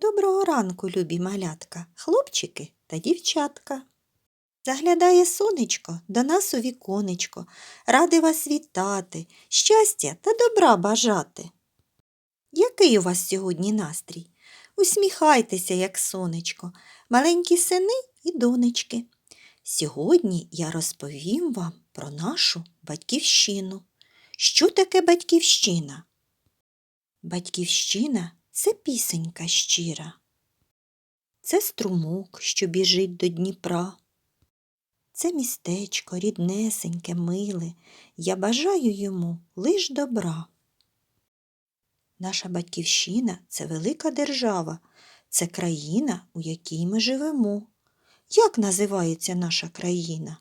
Доброго ранку, любі малятка, хлопчики та дівчатка. Заглядає сонечко до нас у віконечко, ради вас вітати, щастя та добра бажати. Який у вас сьогодні настрій? Усміхайтеся, як сонечко, маленькі сини і донечки. Сьогодні я розповім вам про нашу батьківщину. Що таке батьківщина? Батьківщина це пісенька щира. Це струмок, що біжить до Дніпра. Це містечко ріднесеньке, миле. Я бажаю йому лиш добра. Наша батьківщина це велика держава, це країна, у якій ми живемо. Як називається наша країна?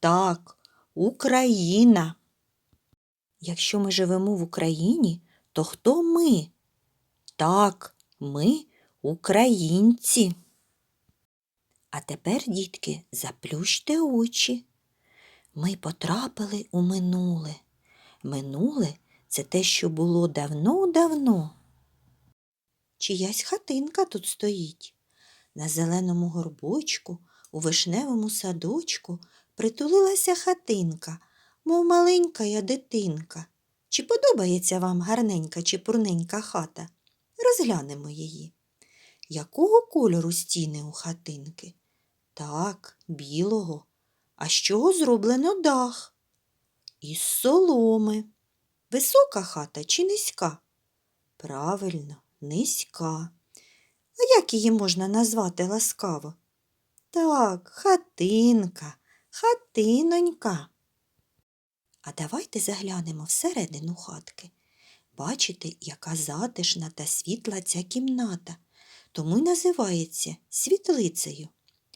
Так, Україна. Якщо ми живемо в Україні, то хто ми? Так, ми українці. А тепер, дітки, заплющте очі. Ми потрапили у минуле. Минуле це те, що було давно-давно. Чиясь хатинка тут стоїть. На зеленому горбочку, у вишневому садочку притулилася хатинка, мов маленька я дитинка. Чи подобається вам гарненька чи пурненька хата? Розглянемо її. Якого кольору стіни у хатинки? Так, білого. А з чого зроблено дах? Із соломи. Висока хата чи низька? Правильно, низька. А як її можна назвати ласкаво? Так, хатинка, хатинонька. А давайте заглянемо всередину хатки. Бачите, яка затишна та світла ця кімната, тому й називається світлицею.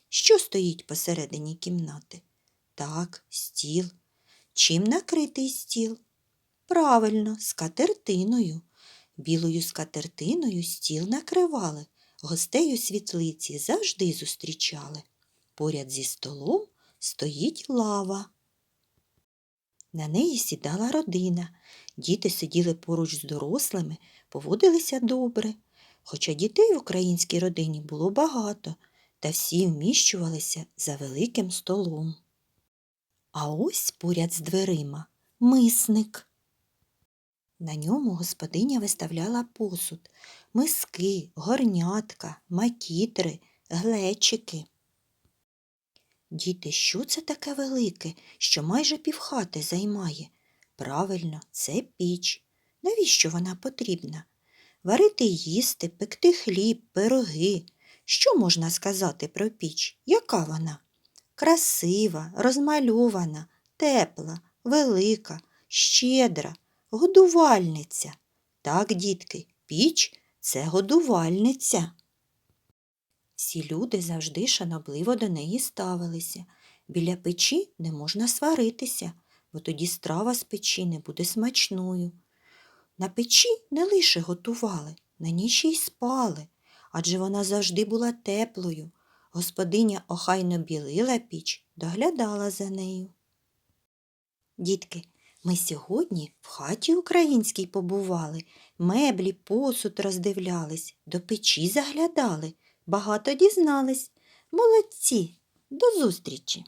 Що стоїть посередині кімнати? Так, стіл. Чим накритий стіл? Правильно, скатертиною. Білою скатертиною стіл накривали, гостей у світлиці завжди зустрічали. Поряд зі столом стоїть лава. На неї сідала родина. Діти сиділи поруч з дорослими, поводилися добре. Хоча дітей в українській родині було багато, та всі вміщувалися за великим столом. А ось поряд з дверима мисник. На ньому господиня виставляла посуд, миски, горнятка, макітри, глечики. Діти, що це таке велике, що майже півхати займає? Правильно, це піч. Навіщо вона потрібна? Варити їсти, пекти хліб, пироги. Що можна сказати про піч? Яка вона? Красива, розмальована, тепла, велика, щедра, годувальниця. Так, дітки, піч це годувальниця. Всі люди завжди шанобливо до неї ставилися. Біля печі не можна сваритися, бо тоді страва з печі не буде смачною. На печі не лише готували, на ній ще й спали, адже вона завжди була теплою. Господиня охайно білила піч, доглядала за нею. Дітки, ми сьогодні в хаті українській побували, меблі, посуд роздивлялись, до печі заглядали, багато дізнались. Молодці, до зустрічі!